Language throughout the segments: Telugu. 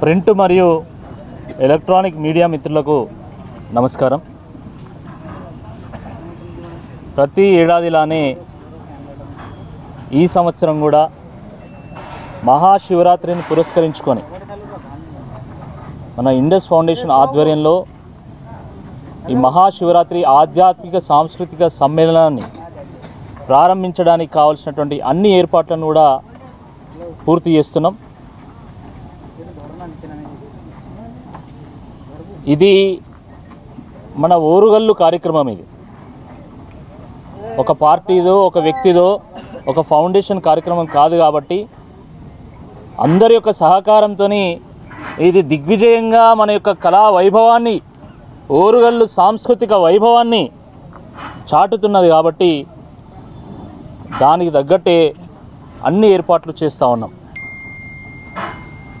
ప్రింట్ మరియు ఎలక్ట్రానిక్ మీడియా మిత్రులకు నమస్కారం. ప్రతి ఏడాదిలానే ఈ సంవత్సరం కూడా మహాశివరాత్రిని పురస్కరించుకొని మన ఇండస్ ఫౌండేషన్ ఆధ్వర్యంలో ఈ మహాశివరాత్రి ఆధ్యాత్మిక సాంస్కృతిక సమ్మేళనాన్ని ప్రారంభించడానికి కావాల్సినటువంటి అన్ని ఏర్పాట్లను కూడా పూర్తి చేస్తున్నాం. ఇది మన ఓరుగల్లు కార్యక్రమం ఇది. ఒక పార్టీదో ఒక వ్యక్తిదో ఒక ఫౌండేషన్ కార్యక్రమం కాదు కాబట్టి అందరి యొక్క సహకారంతో ఇది దిగ్విజయంగా మన యొక్క కళా వైభవాన్ని ఓరుగల్లు సాంస్కృతిక వైభవాన్ని చాటుతున్నది కాబట్టి దానికి తగ్గట్టే అన్ని ఏర్పాట్లు చేస్తూ ఉన్నాం.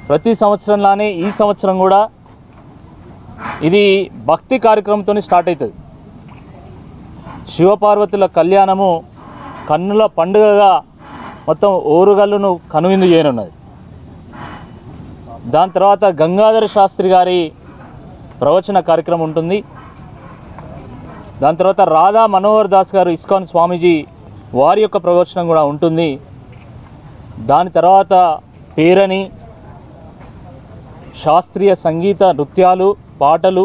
ప్రతి సంవత్సరంలానే ఈ సంవత్సరం కూడా ఇది భక్తి కార్యక్రమంతో స్టార్ట్ అవుతుంది శివపార్వతుల కళ్యాణము కన్నుల పండుగగా మొత్తం ఓరుగల్లును కనువిందు చేయనున్నది. దాని తర్వాత గంగాధర శాస్త్రి గారి ప్రవచన కార్యక్రమం ఉంటుంది. దాని తర్వాత రాధా మనోహర్ దాస్ గారు ఇస్కాన్ స్వామీజీ వారి యొక్క ప్రవచనం కూడా ఉంటుంది. దాని తర్వాత పేరని శాస్త్రీయ సంగీత నృత్యాలు పాటలు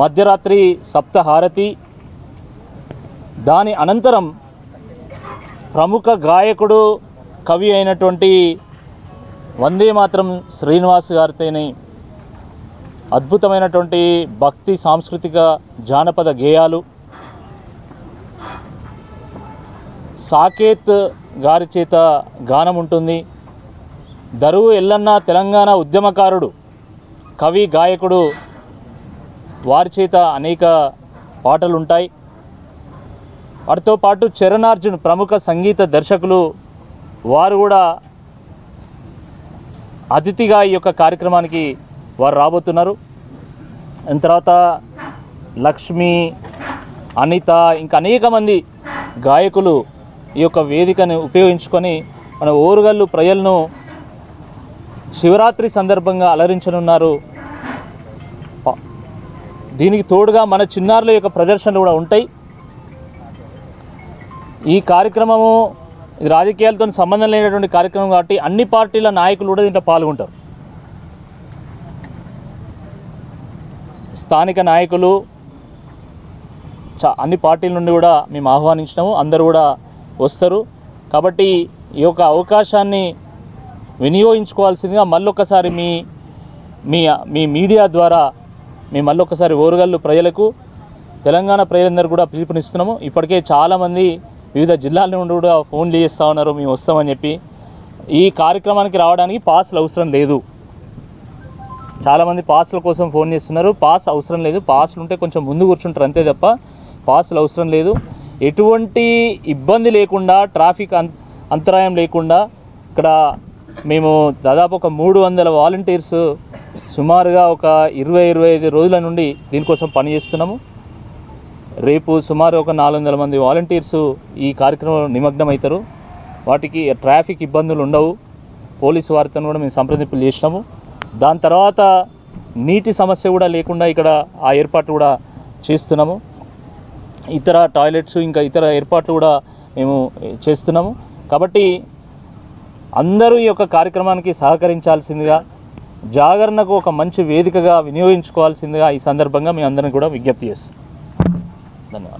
మధ్యరాత్రి సప్తహారతి దాని అనంతరం ప్రముఖ గాయకుడు కవి అయినటువంటి వందే మాత్రం శ్రీనివాస్ గారితోని అద్భుతమైనటువంటి భక్తి సాంస్కృతిక జానపద గేయాలు సాకేత్ గారి చేత గానం ఉంటుంది. దరువు ఎల్లన్న తెలంగాణ ఉద్యమకారుడు కవి గాయకుడు వారి చేత అనేక పాటలు ఉంటాయి వాటితో పాటు చరణార్జున్ ప్రముఖ సంగీత దర్శకులు వారు కూడా అతిథిగా ఈ యొక్క కార్యక్రమానికి వారు రాబోతున్నారు. దాని తర్వాత లక్ష్మి అనిత ఇంకా అనేక మంది గాయకులు ఈ యొక్క వేదికను ఉపయోగించుకొని మన ఓరుగల్లు ప్రజలను శివరాత్రి సందర్భంగా అలరించనున్నారు. దీనికి తోడుగా మన చిన్నారుల యొక్క ప్రదర్శనలు కూడా ఉంటాయి. ఈ కార్యక్రమము ఇది రాజకీయాలతో సంబంధం లేనటువంటి కార్యక్రమం కాబట్టి అన్ని పార్టీల నాయకులు కూడా దీంట్లో పాల్గొంటారు. స్థానిక నాయకులు చా అన్ని పార్టీల నుండి కూడా మేము ఆహ్వానించినాము. అందరూ కూడా వస్తారు. కాబట్టి ఈ యొక్క అవకాశాన్ని వినియోగించుకోవాల్సిందిగా మళ్ళొకసారి మీ మీ మీ మీడియా ద్వారా మేము మళ్ళొకసారి ఓరుగల్లు ప్రజలకు తెలంగాణ ప్రజలందరూ కూడా పిలుపునిస్తున్నాము. ఇప్పటికే చాలామంది వివిధ జిల్లాల నుండి కూడా ఫోన్లు చేస్తూ ఉన్నారు మేము వస్తామని చెప్పి. ఈ కార్యక్రమానికి రావడానికి పాస్లు అవసరం లేదు. చాలామంది పాస్ల కోసం ఫోన్ చేస్తున్నారు. పాస్ అవసరం లేదు. పాస్లు ఉంటే కొంచెం ముందు కూర్చుంటారు అంతే తప్ప పాస్లు అవసరం లేదు. ఎటువంటి ఇబ్బంది లేకుండా ట్రాఫిక్ అంత అంతరాయం లేకుండా ఇక్కడ మేము దాదాపు ఒక మూడు వందల వాలంటీర్స్ సుమారుగా ఒక ఇరవై ఇరవై ఐదు రోజుల నుండి దీనికోసం పనిచేస్తున్నాము. రేపు సుమారు ఒక నాలుగు వందల మంది వాలంటీర్స్ ఈ కార్యక్రమంలో నిమగ్నమవుతారు. వాటికి ట్రాఫిక్ ఇబ్బందులు ఉండవు. పోలీసు వారితో కూడా మేము సంప్రదింపులు చేసినాము. దాని తర్వాత నీటి సమస్య కూడా లేకుండా ఇక్కడ ఆ ఏర్పాటు కూడా చేస్తున్నాము. ఇతర టాయిలెట్స్ ఇంకా ఇతర ఏర్పాట్లు కూడా మేము చేస్తున్నాము. కాబట్టి అందరూ ఈ యొక్క కార్యక్రమానికి సహకరించాల్సిందిగా జాగరణకు ఒక మంచి వేదికగా వినియోగించుకోవాల్సిందిగా ఈ సందర్భంగా మేము అందరిని కూడా విజ్ఞప్తి చేస్తాం ధన్యవాదాలు.